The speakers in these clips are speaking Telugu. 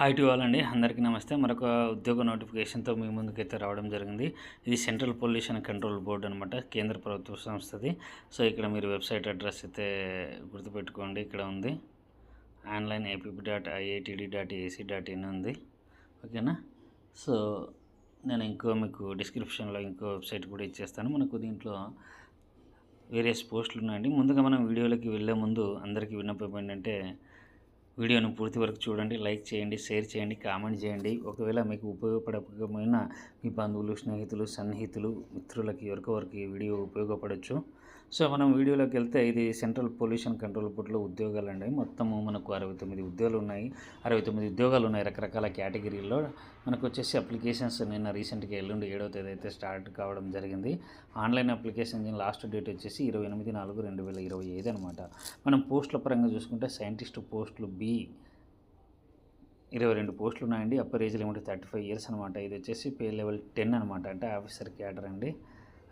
హాయ్ టు ఆల్ అండి. అందరికీ నమస్తే. మరొక ఉద్యోగ నోటిఫికేషన్తో మీ ముందుకైతే రావడం జరిగింది. ఇది సెంట్రల్ పొల్యూషన్ కంట్రోల్ బోర్డు అనమాట కేంద్ర ప్రభుత్వ సంస్థది. సో ఇక్కడ మీరు వెబ్సైట్ అడ్రస్ అయితే గుర్తుపెట్టుకోండి. ఇక్కడ ఉంది. Online APP dot IITD dot AC dot in ఉంది. ఓకేనా? సో నేను ఇంకో మీకు డిస్క్రిప్షన్లో ఇంకో వెబ్సైట్ కూడా ఇచ్చేస్తాను. మనకు దీంట్లో వేరియస్ పోస్టులు ఉన్నాయండి ముందుగా మనం వీడియోలోకి వెళ్ళే ముందు అందరికీ విన్నపం ఏంటంటే వీడియోను పూర్తి వరకు చూడండి లైక్ చేయండి షేర్ చేయండి కామెంట్ చేయండి. ఒకవేళ మీకు ఉపయోగపడకపోయిన మీ బంధువులు స్నేహితులు సన్నిహితులు మిత్రులకి ఎవరికొవరికి ఈ వీడియో ఉపయోగపడవచ్చు సో మనం వీడియోలోకి వెళ్తే ఇది సెంట్రల్ పొల్యూషన్ కంట్రోల్ బోర్డులో ఉద్యోగాలు అండి మొత్తము మనకు అరవై తొమ్మిది ఉద్యోగాలు ఉన్నాయి. అరవై తొమ్మిది ఉద్యోగాలు ఉన్నాయి రకరకాల కేటగిరీల్లో. మనకు వచ్చేసి అప్లికేషన్స్ నిన్న రీసెంట్గా ఎల్లుండి ఏడవ తేదీ అయితే స్టార్ట్ కావడం జరిగింది. ఆన్లైన్ అప్లికేషన్ లాస్ట్ డేట్ వచ్చేసి ఇరవై ఎనిమిది నాలుగు రెండు వేల ఇరవై ఐదు అనమాట మనం పోస్టుల పరంగా చూసుకుంటే సైంటిస్ట్ పోస్టులు బి ఇరవై రెండు పోస్టులు ఉన్నాయండి upper age limit thirty five years అనమాట ఇది వచ్చేసి పే లెవెల్ టెన్ అనమాట అంటే ఆఫీసర్ క్యాడర్ అండి.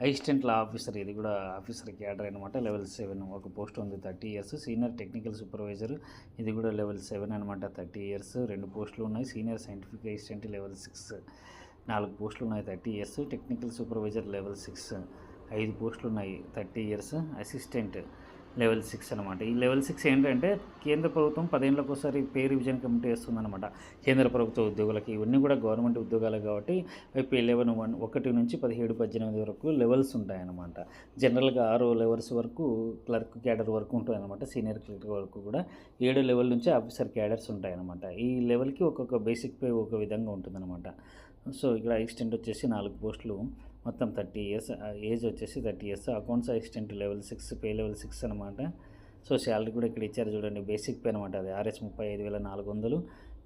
అసిస్టెంట్ లా ఆఫీసర్ ఇది కూడా ఆఫీసర్ క్యాడర్ అనమాట లెవెల్ సెవెన్ ఒక పోస్ట్ ఉంది thirty years. Senior technical supervisor ఇది కూడా లెవెల్ సెవెన్ అనమాట థర్టీ ఇయర్స్. రెండు పోస్టులు ఉన్నాయి. Senior scientific assistant level six. నాలుగు పోస్టులు ఉన్నాయి thirty years. Technical supervisor level six. ఐదు పోస్టులు ఉన్నాయి thirty years. Assistant level six అనమాట ఈ లెవెల్ సిక్స్ ఏంటంటే కేంద్ర ప్రభుత్వం పదేళ్ళకి ఒకసారి పే రివిజన్ కమిటీ వేస్తుందన్నమాట. కేంద్ర ప్రభుత్వ ఉద్యోగులకి ఇవన్నీ కూడా గవర్నమెంట్ ఉద్యోగాలు కాబట్టి పే లెవెన్ వన్ ఒకటి నుంచి పదిహేడు పద్దెనిమిది వరకు లెవెల్స్ ఉంటాయన్నమాట. జనరల్గా ఆరు లెవెల్స్ వరకు క్లర్క్ క్యాడర్ వరకు ఉంటాయన్నమాట. సీనియర్ క్లర్క్ వరకు కూడా ఏడు లెవెల్ నుంచి ఆఫీసర్ క్యాడర్స్ ఉంటాయన్నమాట. ఈ లెవెల్కి ఒక్కొక్క బేసిక్ పే ఒక విధంగా ఉంటుందన్నమాట. సో ఇక్కడ ఎక్స్టెంట్ వచ్చేసి నాలుగు పోస్టులు. మొత్తం థర్టీ ఇయర్స్ ఏజ్ వచ్చేసి thirty years. Accounts assistant level six pay level six అనమాట సో శాలరీ కూడా ఇక్కడ ఇచ్చారు చూడండి బేసిక్ పే అనమాట అది. ఆర్ఎస్ ముప్పై ఐదు వేల నాలుగు వందలు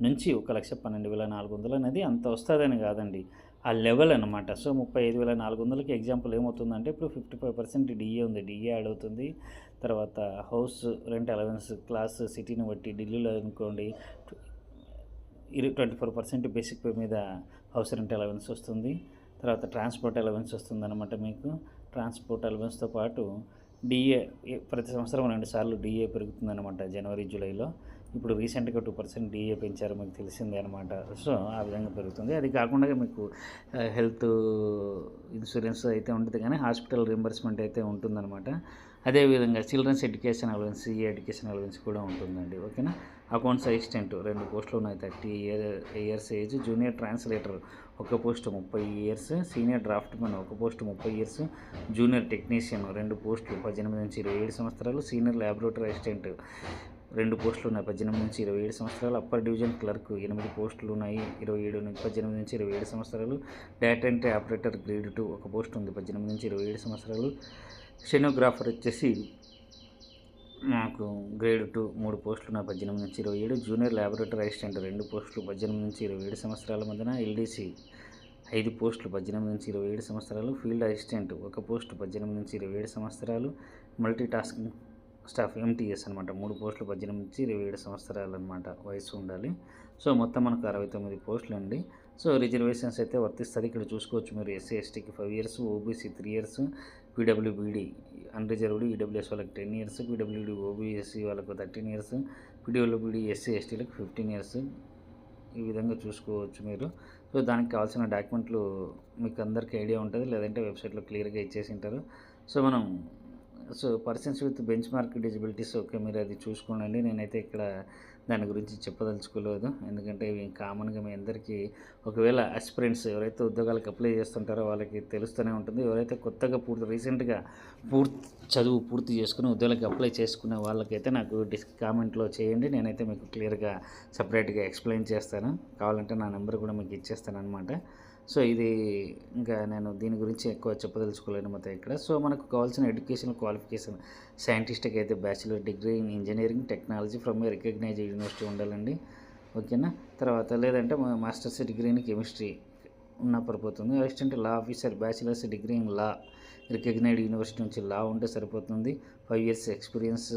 నుంచి ఒక లక్ష పన్నెండు వేల నాలుగు వందలు అనేది అంత వస్తుందని కాదండి. ఆ లెవెల్ అనమాట సో ముప్పై ఐదు వేల నాలుగు వందలకి ఎగ్జాంపుల్ ఏమవుతుందంటే ఇప్పుడు ఫిఫ్టీ ఫైవ్ పర్సెంట్ డిఏ ఉంది. డిఏ యాడ్ అవుతుంది. తర్వాత హౌస్ రెంట్ అలవెన్స్ క్లాస్ సిటీని బట్టి ఢిల్లీలో అనుకోండి ఇరు twenty four percent basic pay మీద హౌస్ రెంట్ అలవెన్స్ వస్తుంది. తర్వాత ట్రాన్స్పోర్ట్ అలవెన్స్ వస్తుందన్నమాట మీకు. ట్రాన్స్పోర్ట్ అలవెన్స్తో పాటు డిఏ ప్రతి సంవత్సరం రెండు సార్లు డిఏ పెరుగుతుందన్నమాట జనవరి జూలైలో. ఇప్పుడు రీసెంట్గా టూ పర్సెంట్ డిఏ పెంచారు మీకు తెలిసిందే అనమాట సో ఆ విధంగా పెరుగుతుంది. అది కాకుండా మీకు హెల్త్ ఇన్సూరెన్స్ అయితే ఉంటుంది కానీ హాస్పిటల్ రింబర్స్మెంట్ అయితే ఉంటుందన్నమాట. అదేవిధంగా చిల్డ్రన్స్ ఎడ్యుకేషన్ అలవెన్స్ ఈ ఎడ్యుకేషన్ అలవెన్స్ కూడా ఉంటుందండి. ఓకేనా? అకౌంట్స్ అసిస్టెంట్ రెండు పోస్టులు ఉన్నాయి thirty year years age junior translator ఒక పోస్ట్ ముప్పై ఇయర్స్ సీనియర్ డ్రాఫ్ట్ మ్యాన్ ఒక పోస్ట్ ముప్పై ఇయర్స్ జూనియర్ టెక్నీషియన్ రెండు పోస్టులు పద్దెనిమిది నుంచి ఇరవై ఏడు సంవత్సరాలు సీనియర్ ల్యాబొరేటరీ అసిస్టెంట్ రెండు పోస్టులు ఉన్నాయి పద్దెనిమిది నుంచి ఇరవై ఏడు సంవత్సరాలు అప్పర్ డివిజన్ క్లర్క్ ఎనిమిది పోస్టులు ఉన్నాయి ఇరవై ఏడు నుంచి పద్దెనిమిది నుంచి ఇరవై ఏడు సంవత్సరాలు data entry operator grade two ఒక పోస్ట్ ఉంది పద్దెనిమిది నుంచి ఇరవై ఏడు సంవత్సరాలు షెనోగ్రాఫర్ వచ్చేసి నాకు గ్రేడ్ టూ మూడు పోస్టులు నా పద్దెనిమిది నుంచి ఇరవై ఏడు. జూనియర్ ల్యాబొరేటరీ అసిస్టెంట్ రెండు పోస్టులు పద్దెనిమిది నుంచి ఇరవై ఏడు సంవత్సరాల మధ్యన. ఎల్డీసీ ఐదు పోస్టులు పద్దెనిమిది నుంచి ఇరవై ఏడు సంవత్సరాలు. ఫీల్డ్ అసిస్టెంట్ ఒక పోస్టు పద్దెనిమిది నుంచి ఇరవై ఏడు సంవత్సరాలు. మల్టీ టాస్కింగ్ స్టాఫ్ ఎంటీఎస్ అనమాట మూడు పోస్టులు పద్దెనిమిది నుంచి ఇరవై ఏడు సంవత్సరాలు అనమాట వయసు ఉండాలి. సో మొత్తం మనకు అరవై తొమ్మిది పోస్టులు అండి సో రిజర్వేషన్స్ అయితే వర్తిస్తుంది. ఇక్కడ చూసుకోవచ్చు మీరు ఎస్సీ ఎస్టీకి five years OBC three years PWBD unreserved EWS వాళ్ళకి టెన్ ఇయర్స్ పీడబ్ల్యూడీ ఓబీఎస్సీ వాళ్ళకు థర్టీన్ ఇయర్స్ పీడబ్ల్యూబీడీ ఎస్సీ ఎస్టీలకు ఫిఫ్టీన్ ఇయర్స్ ఈ విధంగా చూసుకోవచ్చు మీరు. సో దానికి కావాల్సిన డాక్యుమెంట్లు మీకు అందరికీ ఐడియా ఉంటుంది. లేదంటే వెబ్సైట్లో క్లియర్గా ఇచ్చేసి ఉంటారు. సో మనం so persons with benchmark disabilities okay మీరు అది చూసుకోండి. నేనైతే ఇక్కడ దాని గురించి చెప్పదలుచుకోలేదు. ఎందుకంటే ఇవి కామన్గా మీ అందరికీ ఒకవేళ అస్పిరెంట్స్ ఎవరైతే ఉద్యోగాలకు అప్లై చేస్తుంటారో వాళ్ళకి తెలుస్తూనే ఉంటుంది. ఎవరైతే కొత్తగా పూర్తి రీసెంట్గా పూర్తి చదువు పూర్తి చేసుకుని ఉద్యోగాలకు అప్లై చేసుకునే వాళ్ళకైతే నాకు డిస్ కామెంట్లో చేయండి. నేనైతే మీకు క్లియర్గా సపరేట్గా ఎక్స్ప్లెయిన్ చేస్తాను. కావాలంటే నా నెంబర్ కూడా మీకు ఇచ్చేస్తాను అనమాట సో ఇది ఇంకా నేను దీని గురించి ఎక్కువ చెప్పదలుచుకోలేను మొత్తం ఇక్కడ. సో మనకు కావాల్సిన ఎడ్యుకేషన్ క్వాలిఫికేషన్ సైంటిస్ట్కి అయితే bachelor degree in engineering technology from a recognise university ఉండాలండి. ఓకేనా? తర్వాత లేదంటే మాస్టర్స్ డిగ్రీ ఇన్ కెమిస్ట్రీ ఉన్న పడిపోతుంది. Assistant law officer bachelor's degree in law recognised university నుంచి లా ఉంటే సరిపోతుంది. ఫైవ్ ఇయర్స్ ఎక్స్పీరియన్స్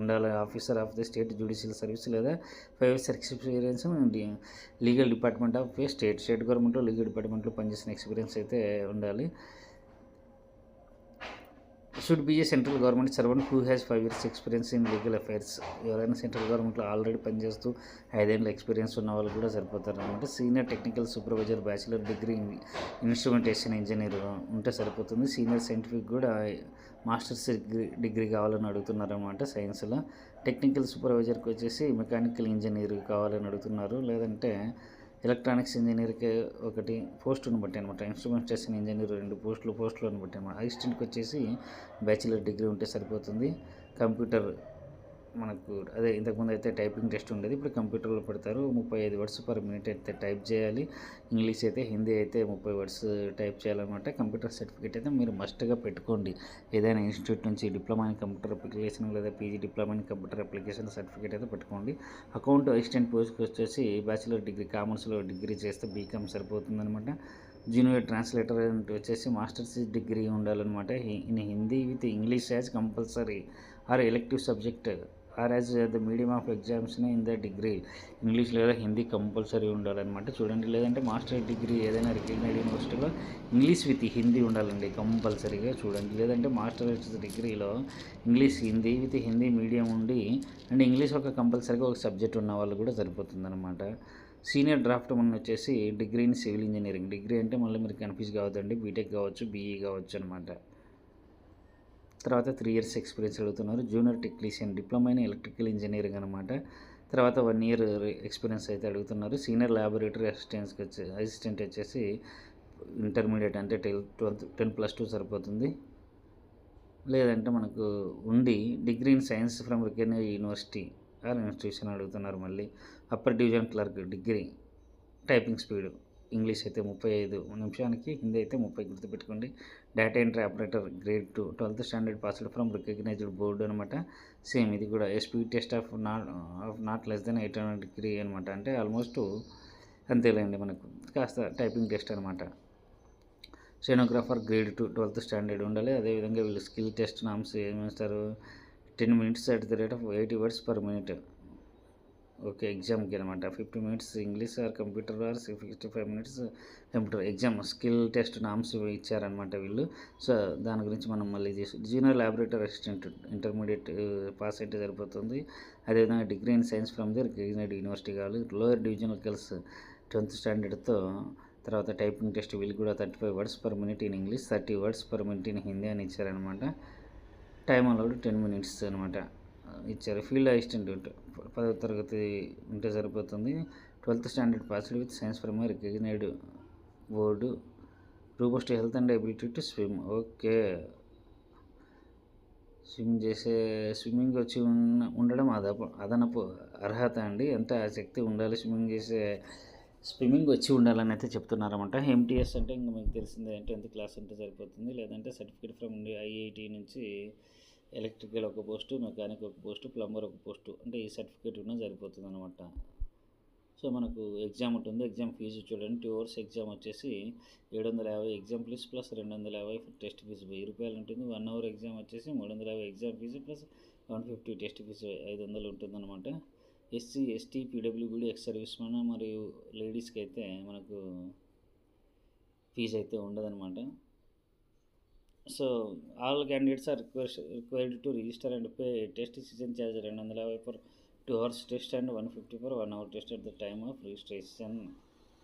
ఉండాలి. Officer of the state judicial service లేదా five years experience legal department of state state గవర్నమెంట్లో లీగల్ డిపార్ట్మెంట్లో పనిచేసిన ఎక్స్పీరియన్స్ అయితే ఉండాలి. Should be a central government servant who has five years experience in legal affairs ఎవరైనా సెంట్రల్ గవర్నమెంట్లో ఆల్రెడీ పనిచేస్తూ ఐదేళ్ళ ఎక్స్పీరియన్స్ ఉన్న వాళ్ళు కూడా సరిపోతారు అనమాట senior technical supervisor bachelor degree instrumentation engineer ఉంటే సరిపోతుంది. సీనియర్ సైంటిఫిక్ కూడా మాస్టర్స్ డిగ్రీ డిగ్రీ కావాలని అడుగుతున్నారు అనమాట సైన్స్లో టెక్నికల్ సూపర్వైజర్కి వచ్చేసి మెకానికల్ ఇంజనీర్ కావాలని అడుగుతున్నారు. లేదంటే ఎలక్ట్రానిక్స్ ఇంజనీర్కి ఒకటి పోస్టును బట్టి అనమాట ఇన్స్ట్రుమెంటేషన్ ఇంజనీర్ రెండు పోస్టులు పోస్టులను బట్టి అనమాట అసిస్టెంట్కి వచ్చేసి బ్యాచిలర్ డిగ్రీ ఉంటే సరిపోతుంది. కంప్యూటర్ మనకు అదే ఇంతకుముందు అయితే టైపింగ్ టెస్ట్ ఉండేది ఇప్పుడు కంప్యూటర్లో పెడతారు. ముప్పై ఐదు వర్డ్స్ పర్ మినిట్ అయితే టైప్ చేయాలి. ఇంగ్లీష్ అయితే హిందీ అయితే ముప్పై వర్డ్స్ టైప్ చేయాలన్నమాట. కంప్యూటర్ సర్టిఫికేట్ అయితే మీరు మస్ట్గా పెట్టుకోండి. ఏదైనా ఇన్స్టిట్యూట్ నుంచి డిప్లొమా ఇన్ కంప్యూటర్ అప్లికేషన్ లేదా PG diploma in computer application certificate అయితే పెట్టుకోండి. అకౌంట్ అసిస్టెంట్ పోస్ట్కి వచ్చేసి బ్యాచిలర్ డిగ్రీ కామర్స్లో డిగ్రీ చేస్తే బీకామ్ సరిపోతుందనమాట జూనియర్ ట్రాన్స్లేటర్ అంటే వచ్చేసి మాస్టర్స్ డిగ్రీ ఉండాలన్నమాట. In Hindi with English as compulsory. Or elective subject or as the medium of ఎగ్జామ్స్ని in the degree English లేదా హిందీ కంపల్సరీ ఉండాలన్నమాట. చూడండి లేదంటే మాస్టర్ డిగ్రీ ఏదైనా రికగ్నైడ్ యూనివర్సిటీలో ఇంగ్లీష్ విత్ హిందీ ఉండాలండి కంపల్సరీగా చూడండి. లేదంటే మాస్టర్ డిగ్రీలో English Hindi with Hindi medium ఉండి అండ్ ఇంగ్లీష్ ఒక కంపల్సరీగా ఒక సబ్జెక్ట్ ఉన్న వాళ్ళు కూడా సరిపోతుందన్నమాట. సీనియర్ డ్రాఫ్ట్ మన వచ్చేసి degree in civil engineering degree అంటే మళ్ళీ మీరు కన్ఫ్యూజ్ కావద్దండి బీటెక్ కావచ్చు బీఈ కావచ్చు అనమాట తర్వాత త్రీ ఇయర్స్ ఎక్స్పీరియన్స్ అడుగుతున్నారు junior technician diploma in electrical engineering అనమాట తర్వాత వన్ ఇయర్ ఎక్స్పీరియన్స్ అయితే అడుగుతున్నారు. సీనియర్ ల్యాబొరేటరీ అసిస్టెంట్స్కి వచ్చి అసిస్టెంట్ వచ్చేసి ఇంటర్మీడియట్ అంటే ten twelfth ten plus two సరిపోతుంది. లేదంటే మనకు ఉండి degree in science from recognize university or institution అడుగుతున్నారు మళ్ళీ. Upper division clerk degree typing speed English అయితే ముప్పై ఐదు నిమిషానికి హిందీ అయితే ముప్పై గుర్తుపెట్టుకోండి. Data entry operator grade two twelfth standard passed from recognized board అనమాట సేమ్ ఇది కూడా. SP test of not of not less than eight hundred degree అనమాట అంటే ఆల్మోస్ట్ అంతేలేండి మనకు. కాస్త టైపింగ్ టెస్ట్ అనమాట stenographer grade two twelfth standard ఉండాలి. అదేవిధంగా వీళ్ళు skill test norms ఏమేస్తారు ten minutes at the rate of eighty words per minute okay ఎగ్జామ్కి అనమాట fifty minutes English or computer or sixty five minutes computer exam skill test norms ఇచ్చారనమాట వీళ్ళు. సో దాని గురించి మనం మళ్ళీ చేసి junior laboratory assistant intermediate pass అయితే సరిపోతుంది. అదేవిధంగా degree in science from the recognized university కావాలి. లోయర్ డివిజనల్ గర్ల్స్ టెన్త్ స్టాండర్డ్తో తర్వాత టైపింగ్ టెస్ట్ వీళ్ళు కూడా thirty five words per minute in English thirty words per minute in Hindi అని ఇచ్చారనమాట టైం అలౌడ్ టెన్ మినిట్స్ అనమాట ఇచ్చారు. ఫీల్డ్ అసిస్టెంట్ పదవ తరగతి ఉంటే సరిపోతుంది. Twelfth standard passed with science from recognized board. Robust health and ability to swim. Okay. Swim చేసే స్విమ్మింగ్ వచ్చి ఉన్న ఉండడం అదపు అదనపు అర్హత అండి. ఎంత శక్తి ఉండాలి స్విమ్మింగ్ చేసే స్విమ్మింగ్ వచ్చి ఉండాలని అయితే చెప్తున్నారన్నమాట. ఎంటీఎస్ అంటే ఇంకా మీకు తెలిసిందే టెన్త్ క్లాస్ అంటే సరిపోతుంది. లేదంటే సర్టిఫికేట్ ఫ్రమ్ ఐఐటి నుంచి ఎలక్ట్రికల్ ఒక పోస్టు మెకానిక్ ఒక పోస్టు ప్లంబర్ ఒక పోస్టు అంటే ఈ సర్టిఫికేట్ ఉన్నా సరిపోతుంది అనమాట సో మనకు ఎగ్జామ్ ఉంటుంది. ఎగ్జామ్ ఫీజు చూడండి. టూ అవర్స్ ఎగ్జామ్ వచ్చేసి ఏడు వందల యాభై ఎగ్జామ్ ఫీజు ప్లస్ రెండు వందల యాభై టెస్ట్ ఫీజు వెయ్యి రూపాయలు ఉంటుంది. వన్ అవర్ ఎగ్జామ్ వచ్చేసి మూడు వందల యాభై exam fee plus one fifty test fee ఐదు వందలు ఉంటుందన్నమాట. SC ST PWB ex service man మరియు లేడీస్కి అయితే మనకు ఫీజు అయితే ఉండదన్నమాట. So all candidates are request required to register and pay test season charge రెండు వందల యాభై for two hours test and one fifty for one hour test at the time of registration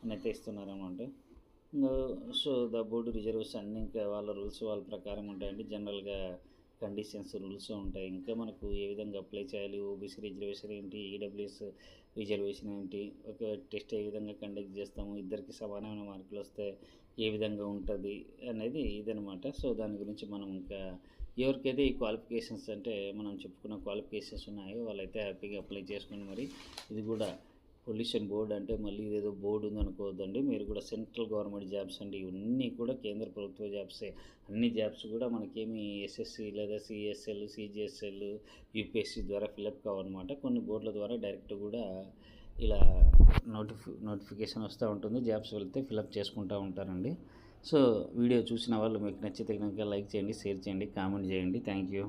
అని అయితే ఇస్తున్నారన్నమాట సో ద బోర్డు రిజర్వ్స్ అన్నీ ఇంకా వాళ్ళ రూల్స్ వాళ్ళ ప్రకారం ఉంటాయండి. జనరల్గా కండిషన్స్ రూల్స్ ఉంటాయి. ఇంకా మనకు ఏ విధంగా అప్లై చేయాలి? ఓబీసీ రిజర్వేషన్ ఏంటి? ఈడబ్ల్యూఎస్ రిజర్వేషన్ ఏంటి? ఒక టెస్ట్ ఏ విధంగా కండక్ట్ చేస్తాము? ఇద్దరికి సమానమైన మార్కులు వస్తే ఏ విధంగా ఉంటుంది? అనేది ఇదనమాట సో దాని గురించి మనం ఇంకా ఎవరికైతే ఈ క్వాలిఫికేషన్స్ అంటే మనం చెప్పుకున్న క్వాలిఫికేషన్స్ ఉన్నాయో వాళ్ళైతే హ్యాపీగా అప్లై చేసుకుని మరి ఇది కూడా పొల్యూషన్ బోర్డు అంటే మళ్ళీ ఇదేదో బోర్డు ఉందనుకోవద్దండి. మీరు కూడా సెంట్రల్ గవర్నమెంట్ జాబ్స్ అండి. ఇవన్నీ కూడా కేంద్ర ప్రభుత్వ జాబ్సే. అన్ని జాబ్స్ కూడా మనకేమి ఎస్ఎస్సి లేదా సిఎస్ఎల్ సిజిఎస్ఎల్ యూపీఎస్సి ద్వారా ఫిలప్ కావన్నమాట. కొన్ని బోర్డుల ద్వారా డైరెక్ట్ కూడా ఇలా నోటిఫి నోటిఫికేషన్ వస్తూ ఉంటుంది. జాబ్స్ వెళ్తే ఫిలప్ చేసుకుంటూ ఉంటారండి. సో వీడియో చూసిన వాళ్ళు మీకు నచ్చితే కనుక లైక్ చేయండి షేర్ చేయండి కామెంట్ చేయండి. Thank you.